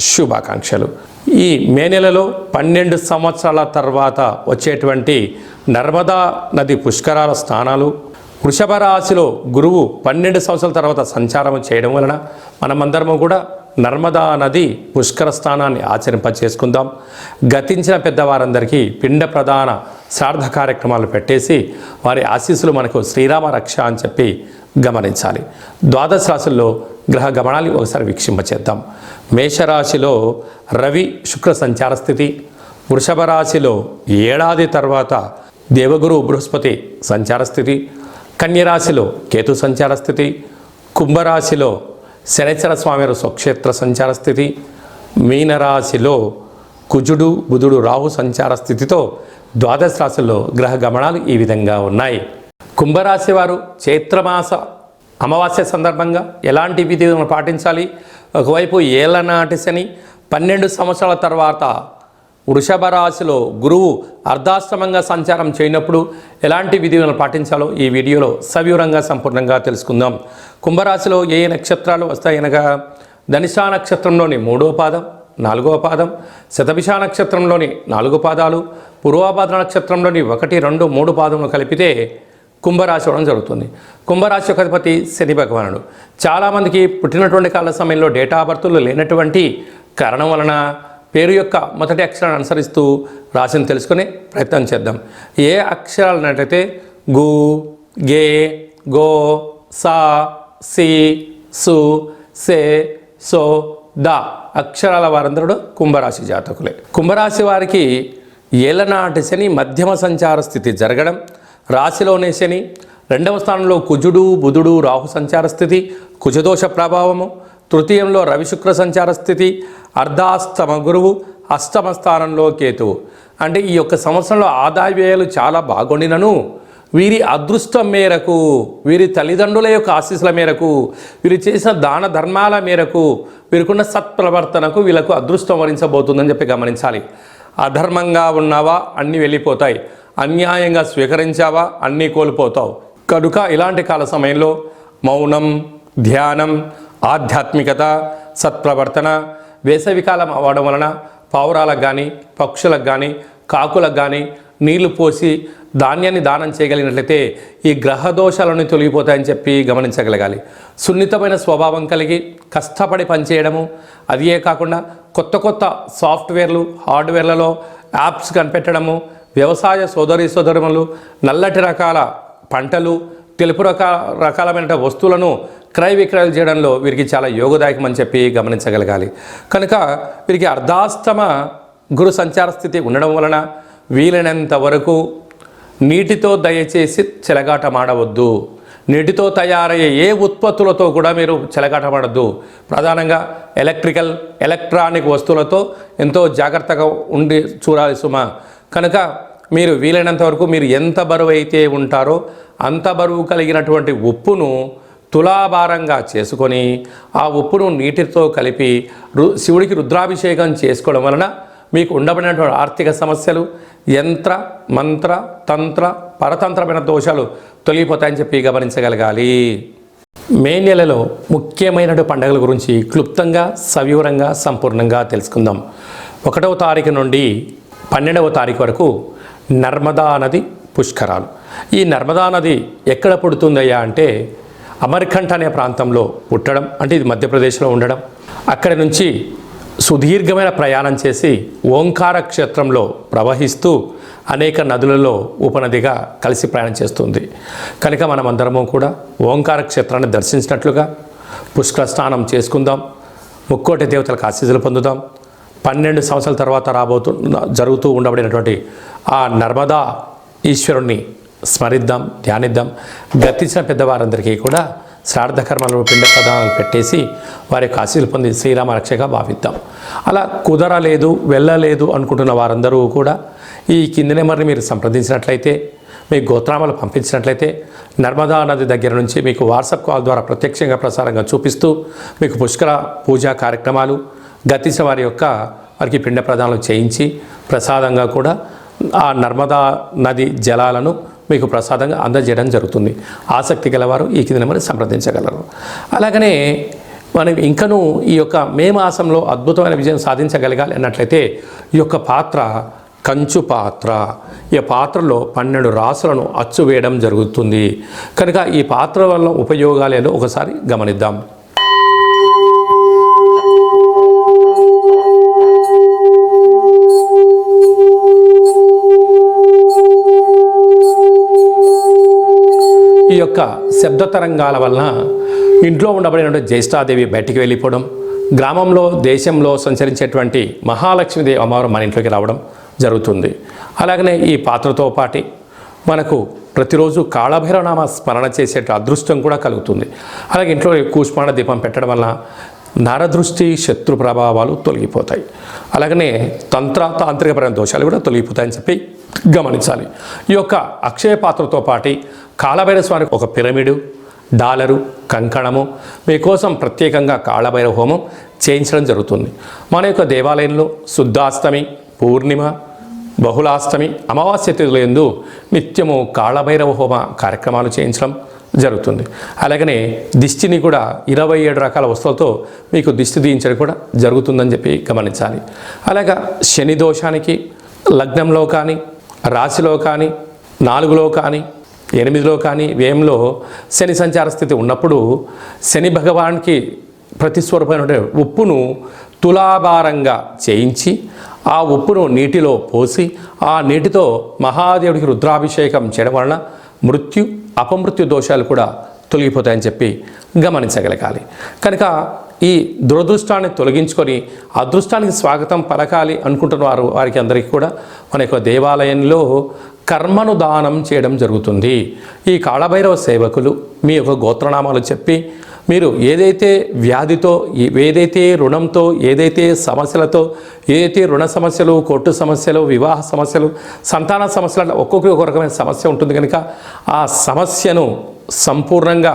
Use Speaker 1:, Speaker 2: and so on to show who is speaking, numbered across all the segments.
Speaker 1: శుభాకాంక్షలు. ఈ మే నెలలో పన్నెండు సంవత్సరాల తర్వాత వచ్చేటువంటి నర్మదా నది పుష్కరాల స్నానాలు వృషభ రాశిలో గురువు పన్నెండు సంవత్సరాల తర్వాత సంచారం చేయడం వలన మనమందరము కూడా నర్మదా నది పుష్కర స్నానాన్ని ఆచరింప చేసుకుందాం గతించిన పెద్దవారందరికీ పిండ ప్రధాన శ్రార్థ కార్యక్రమాలు పెట్టేసి వారి ఆశీస్సులు మనకు శ్రీరామ రక్ష అని చెప్పి గమనించాలి. ద్వాదశ రాశుల్లో గ్రహ గమనాలు ఒకసారి వీక్షింపచేద్దాం. మేషరాశిలో రవి శుక్ర సంచార స్థితి వృషభ రాశిలో ఏడాది తర్వాత దేవగురు బృహస్పతి సంచార స్థితి కన్యరాశిలో కేతు సంచార స్థితి కుంభరాశిలో శనిచర స్వామి స్వక్షేత్ర సంచార స్థితి మీనరాశిలో కుజుడు బుధుడు రాహు సంచార స్థితితో ద్వాదశ రాశుల్లో గ్రహ గమనాలు ఈ విధంగా ఉన్నాయి. కుంభరాశి వారు చైత్రమాస అమావాస్య సందర్భంగా ఎలాంటి విధులను పాటించాలి? ఒకవైపు ఏళ్ళనాటి శని పన్నెండు సంవత్సరాల తర్వాత వృషభ రాశిలో గురువు అర్ధాశ్రమంగా సంచారం చేయనప్పుడు ఎలాంటి విధులను పాటించాలో ఈ వీడియోలో సవివరంగా సంపూర్ణంగా తెలుసుకుందాం. కుంభరాశిలో ఏ నక్షత్రాలు వస్తాయనగా ధనిషా నక్షత్రంలోని మూడో పాదం నాలుగవ పాదం శతభిష నక్షత్రంలోని నాలుగు పాదాలు పూర్వాపాద నక్షత్రంలోని ఒకటి రెండు మూడు పాదములు కలిపితే కుంభరాశి అవడం జరుగుతుంది. కుంభరాశి యొక్క అధిపతి శని భగవానుడు. చాలామందికి పుట్టినటువంటి కాల సమయంలో డేటా బర్తులు లేనటువంటి కారణం వలన పేరు యొక్క మొదటి అక్షరాన్ని అనుసరిస్తూ రాశిని తెలుసుకునే ప్రయత్నం చేద్దాం. ఏ అక్షరాలు నటైతే గు గే గో సా సి సు సే సో ద అక్షరాల వారందరూ కుంభరాశి జాతకులే. కుంభరాశి వారికి ఏలనాటి శని మధ్యమ సంచార స్థితి జరగడం రాశిలోనే శని రెండవ స్థానంలో కుజుడు బుధుడు రాహు సంచార స్థితి కుజదోష ప్రభావము తృతీయంలో రవిశుక్ర సంచార స్థితి అర్ధాస్తమ గురువు అష్టమ స్థానంలో కేతువు. అంటే ఈ యొక్క సంవత్సరంలో ఆదాయ వ్యయాలు చాలా బాగుండినను. వీరి అదృష్టం మేరకు వీరి తల్లిదండ్రుల యొక్క ఆశీస్సుల మేరకు వీరు చేసిన దాన ధర్మాల మేరకు వీరికున్న సత్ప్రవర్తనకు వీళ్ళకు అదృష్టం వరించబోతుందని చెప్పి గమనించాలి. అధర్మంగా ఉన్నావా? అన్నీ వెళ్ళిపోతాయి. అన్యాయంగా స్వీకరించావా? అన్నీ కోల్పోతావు. కనుక ఇలాంటి కాల సమయంలో మౌనం ధ్యానం ఆధ్యాత్మికత సత్ప్రవర్తన వేసవికాలం అవ్వడం వలన పావురాలకు కానీ పక్షులకు కానీ కాకులకు కానీ నీళ్ళు పోసి ధాన్యాన్ని దానం చేయగలిగినట్లయితే ఈ గ్రహ దోషాలను తొలగిపోతాయని చెప్పి గమనించగలగాలి. సున్నితమైన స్వభావం కలిగి కష్టపడి పనిచేయడము అదే కాకుండా కొత్త కొత్త సాఫ్ట్వేర్లు హార్డ్వేర్లలో యాప్స్ కనిపెట్టడము వ్యవసాయ సోదరి సోదరులు నల్లటి రకాల పంటలు తెలుపు రకాల రకాలమైన వస్తువులను క్రయ విక్రయాలు చేయడంలో వీరికి చాలా యోగదాయకం అని చెప్పి గమనించగలగాలి. కనుక వీరికి అర్ధాస్తమ గురు సంచార స్థితి ఉండడం వలన వీలైనంత వరకు నీటితో దయచేసి చెలగాటమాడవద్దు. నీటితో తయారయ్యే ఏ ఉత్పత్తులతో కూడా మీరు చెలగాటమాడద్దు. ప్రధానంగా ఎలక్ట్రికల్ ఎలక్ట్రానిక్ వస్తువులతో ఎంతో జాగ్రత్తగా ఉండి చూడాలి సుమ. కనుక మీరు వీలైనంత వరకు మీరు ఎంత బరువు అయితే ఉంటారో అంత బరువు కలిగినటువంటి ఉప్పును తులాభారంగా చేసుకొని ఆ ఉప్పును నీటితో కలిపి రు శివుడికి రుద్రాభిషేకం చేసుకోవడం వలన మీకు ఉండబడినటువంటి ఆర్థిక సమస్యలు యంత్ర మంత్ర తంత్ర పరతంత్రమైన దోషాలు తొలగిపోతాయని చెప్పి గమనించగలగాలి. మే నెలలో ముఖ్యమైన పండుగల గురించి క్లుప్తంగా సవివరంగా సంపూర్ణంగా తెలుసుకుందాం. ఒకటవ తారీఖు నుండి పన్నెండవ తారీఖు వరకు నర్మదా నది పుష్కరాలు. ఈ నర్మదా నది ఎక్కడ పుడుతుందయ్యా అంటే అమర్కంఠ అనే ప్రాంతంలో పుట్టడం అంటే ఇది మధ్యప్రదేశ్లో ఉండడం. అక్కడి నుంచి సుదీర్ఘమైన ప్రయాణం చేసి ఓంకార క్షేత్రంలో ప్రవహిస్తూ అనేక నదులలో ఉపనదిగా కలిసి ప్రయాణం చేస్తుంది. కనుక మనమందరము కూడా ఓంకార క్షేత్రాన్ని దర్శించినట్లుగా పుష్కర స్నానం చేసుకుందాం. ముక్కోటి దేవతలకు ఆశీస్సులు పొందుదాం. పన్నెండు సంవత్సరాల తర్వాత రాబోతు జరుగుతూ ఉండబడినటువంటి ఆ నర్మదా ఈశ్వరుణ్ణి స్మరిద్దాం ధ్యానిద్దాం. గతించిన పెద్దవారందరికీ కూడా శ్రాద్ధ పిండ ప్రదానాలు పెట్టేసి వారి యొక్క ఆశీలు పొంది శ్రీరామ రక్షగా భావిద్దాం. అలా కుదరలేదు వెళ్ళలేదు అనుకుంటున్న వారందరూ కూడా ఈ కింది నెంబర్ని మీరు సంప్రదించినట్లయితే మీ గోత్రామాలు పంపించినట్లయితే నర్మదా నది దగ్గర నుంచి మీకు వాట్సాప్ కాల్ ద్వారా ప్రత్యక్షంగా ప్రసారంగా చూపిస్తూ మీకు పుష్కర పూజా కార్యక్రమాలు గతించిన వారి యొక్క వారికి పిండ ప్రదానాలు చేయించి ప్రసాదంగా కూడా ఆ నర్మదా నది జలాలను మీకు ప్రసాదంగా అందజేయడం జరుగుతుంది. ఆసక్తి గలవారు ఈ కింద నెంబర్ సంప్రదించగలరు. అలాగనే మనం ఇంకనూ ఈ యొక్క మే మాసంలో అద్భుతమైన విజయం సాధించగలగాలి అన్నట్లయితే ఈ యొక్క పాత్ర కంచు పాత్ర ఈ పాత్రలో పన్నెండు రాసులను అచ్చు వేయడం జరుగుతుంది. కనుక ఈ పాత్ర వల్ల ఉపయోగాలు ఏదో ఒకసారి గమనిద్దాం. శబ్ద తరంగాల వలన ఇంట్లో ఉండబడినటువంటి జ్యేష్ఠాదేవి బయటికి వెళ్ళిపోవడం గ్రామంలో దేశంలో సంచరించేటువంటి మహాలక్ష్మీదేవి అమ్మవారు మన ఇంట్లోకి రావడం జరుగుతుంది. అలాగనే ఈ పాత్రతో పాటి మనకు ప్రతిరోజు కాళభైరవనామ స్మరణ చేసే అదృష్టం కూడా కలుగుతుంది. అలాగే ఇంట్లో కూష్మాణ దీపం పెట్టడం వలన నరదృష్టి శత్రు ప్రభావాలు తొలగిపోతాయి. అలాగనే తంత్ర తాంత్రికపరమైన దోషాలు కూడా తొలగిపోతాయని చెప్పి గమనించాలి. ఈ యొక్క అక్షయ పాత్రతో పాటి కాళభైరవ స్వామికి ఒక పిరమిడు డాలరు కంకణము మీకోసం ప్రత్యేకంగా కాళభైరవ హోమం చేయించడం జరుగుతుంది. మన యొక్క దేవాలయంలో శుద్ధాష్టమి పూర్ణిమ బహుళాష్టమి అమావాస్య తిథులందు నిత్యము కాళభైరవ హోమ కార్యక్రమాలు చేయించడం జరుగుతుంది. అలాగనే దిష్టిని కూడా ఇరవై ఏడు రకాల వస్తువులతో మీకు దిష్టి దీయించడం కూడా జరుగుతుందని చెప్పి గమనించాలి. అలాగా శని దోషానికి లగ్నంలో కానీ రాశిలో కానీ నాలుగులో కానీ ఎనిమిదిలో కానీ వ్యయంలో శని సంచార స్థితి ఉన్నప్పుడు శని భగవానికి ప్రతిస్వరూపమైన ఉప్పును తులాభారంగా చేయించి ఆ ఉప్పును నీటిలో పోసి ఆ నీటితో మహాదేవుడికి రుద్రాభిషేకం చేయడం వలన మృత్యు అపమృత్యు దోషాలు కూడా తొలగిపోతాయని చెప్పి గమనించగలగాలి. కనుక ఈ దురదృష్టాన్ని తొలగించుకొని అదృష్టానికి స్వాగతం పలకాలి అనుకుంటున్న వారు వారికి అందరికీ కూడా మన యొక్క దేవాలయంలో కర్మను దానం చేయడం జరుగుతుంది. ఈ కాళభైరవ సేవకులు మీ యొక్క గోత్రనామాలు చెప్పి మీరు ఏదైతే వ్యాధితో ఏదైతే రుణంతో ఏదైతే సమస్యలతో ఏదైతే రుణ సమస్యలు కోర్టు సమస్యలు వివాహ సమస్యలు సంతాన సమస్యలు ఒక్కొక్కరికి ఒక రకమైన సమస్య ఉంటుంది కనుక ఆ సమస్యను సంపూర్ణంగా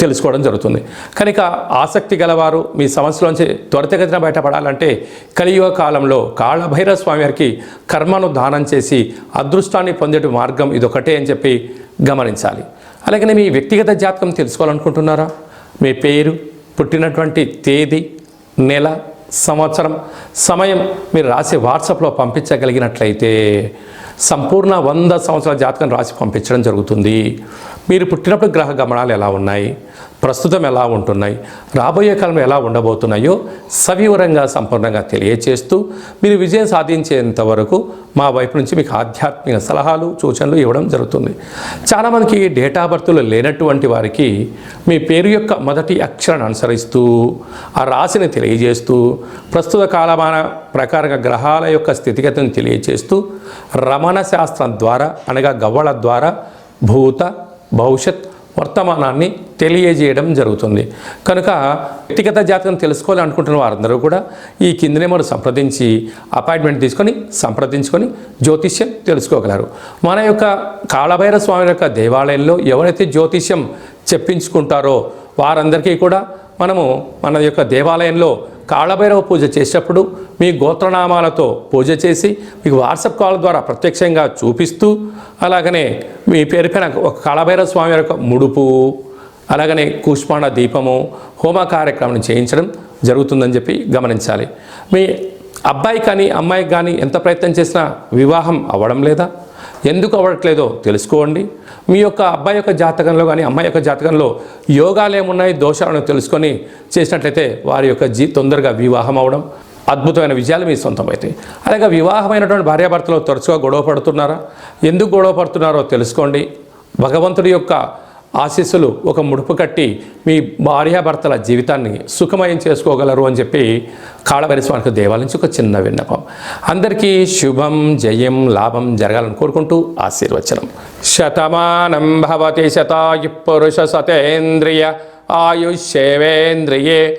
Speaker 1: తెలుసుకోవడం జరుగుతుంది. కనుక ఆసక్తి గలవారు మీ సమస్యలోంచి త్వరితగతిన బయటపడాలంటే కలియుగ కాలంలో కాళభైరవ స్వామి వారికి కర్మను దానం చేసి అదృష్టాన్ని పొందేటి మార్గం ఇదొకటే అని చెప్పి గమనించాలి. అలాగనే మీ వ్యక్తిగత జాతకం తెలుసుకోవాలనుకుంటున్నారా? మీ పేరు పుట్టినటువంటి తేదీ నెల సంవత్సరం సమయం మీరు రాసి వాట్సాప్లో పంపించగలిగినట్లయితే సంపూర్ణ వంద సంవత్సరాల జాతకం రాసి పంపించడం జరుగుతుంది. మీరు పుట్టినప్పుడు గ్రహ గమనాలు ఎలా ఉన్నాయి? ప్రస్తుతం ఎలా ఉంటున్నాయి? రాబోయే కాలం ఎలా ఉండబోతున్నాయో సవివరంగా సంపూర్ణంగా తెలియచేస్తూ మీరు విజయం సాధించేంత వరకు మా వైపు నుంచి మీకు ఆధ్యాత్మిక సలహాలు సూచనలు ఇవ్వడం జరుగుతుంది. చాలామందికి డేటా బర్త్లు లేనటువంటి వారికి మీ పేరు యొక్క మొదటి అక్షరాన్ని అనుసరిస్తూ ఆ రాశిని తెలియజేస్తూ ప్రస్తుత కాలమాన ప్రకారంగా గ్రహాల యొక్క స్థితిగతిని తెలియజేస్తూ రమణ శాస్త్రం ద్వారా అనగా గవ్వల ద్వారా భూత భవిష్యత్ వర్తమానాన్ని తెలియజేయడం జరుగుతుంది. కనుక వ్యక్తిగత జాతకం తెలుసుకోవాలనుకుంటున్న వారందరూ కూడా ఈ కింద నెంబర్ సంప్రదించి అపాయింట్మెంట్ తీసుకొని సంప్రదించుకొని జ్యోతిష్యం తెలుసుకోగలరు. మన యొక్క కాళభైర స్వామి యొక్క దేవాలయంలో ఎవరైతే జ్యోతిష్యం చెప్పించుకుంటారో వారందరికీ కూడా మనము మన యొక్క దేవాలయంలో కాళభైరవ పూజ చేసేటప్పుడు మీ గోత్రనామాలతో పూజ చేసి మీకు వాట్సాప్ కాల్ ద్వారా ప్రత్యక్షంగా చూపిస్తూ అలాగనే మీ పేరు పైన ఒక కాళభైరవ స్వామి యొక్క ముడుపు అలాగనే కూష్మాండ దీపము హోమ కార్యక్రమం చేయించడం జరుగుతుందని చెప్పి గమనించాలి. మీ అబ్బాయి కానీ అమ్మాయికి కానీ ఎంత ప్రయత్నం చేసినా వివాహం అవ్వడం లేదా? ఎందుకు అవ్వట్లేదో తెలుసుకోండి. మీ యొక్క అబ్బాయి యొక్క జాతకంలో కానీ అమ్మాయి యొక్క జాతకంలో యోగాలు ఏమున్నాయి దోషాలను తెలుసుకొని చేసినట్లయితే వారి యొక్క జీ తొందరగా వివాహం అవడం అద్భుతమైన విజయాలు మీ సొంతమవుతాయి అలాగే వివాహమైనటువంటి భార్యాభర్తలు తరచుగా గొడవ పడుతున్నారా? ఎందుకు గొడవ పడుతున్నారో తెలుసుకోండి. భగవంతుడి యొక్క ఆశీస్సులు ఒక ముడుపు కట్టి మీ భార్యాభర్తల జీవితాన్ని సుఖమయం చేసుకోగలరు అని చెప్పి కాళభైరి స్వామికి దేవాలయం నుంచి ఒక చిన్న విన్నపం. అందరికీ శుభం జయం లాభం జరగాలని కోరుకుంటూ ఆశీర్వచనం. శతమానం భవతి శతాయు పురుష సతేంద్రియ ఆయుష్యేవేంద్రియే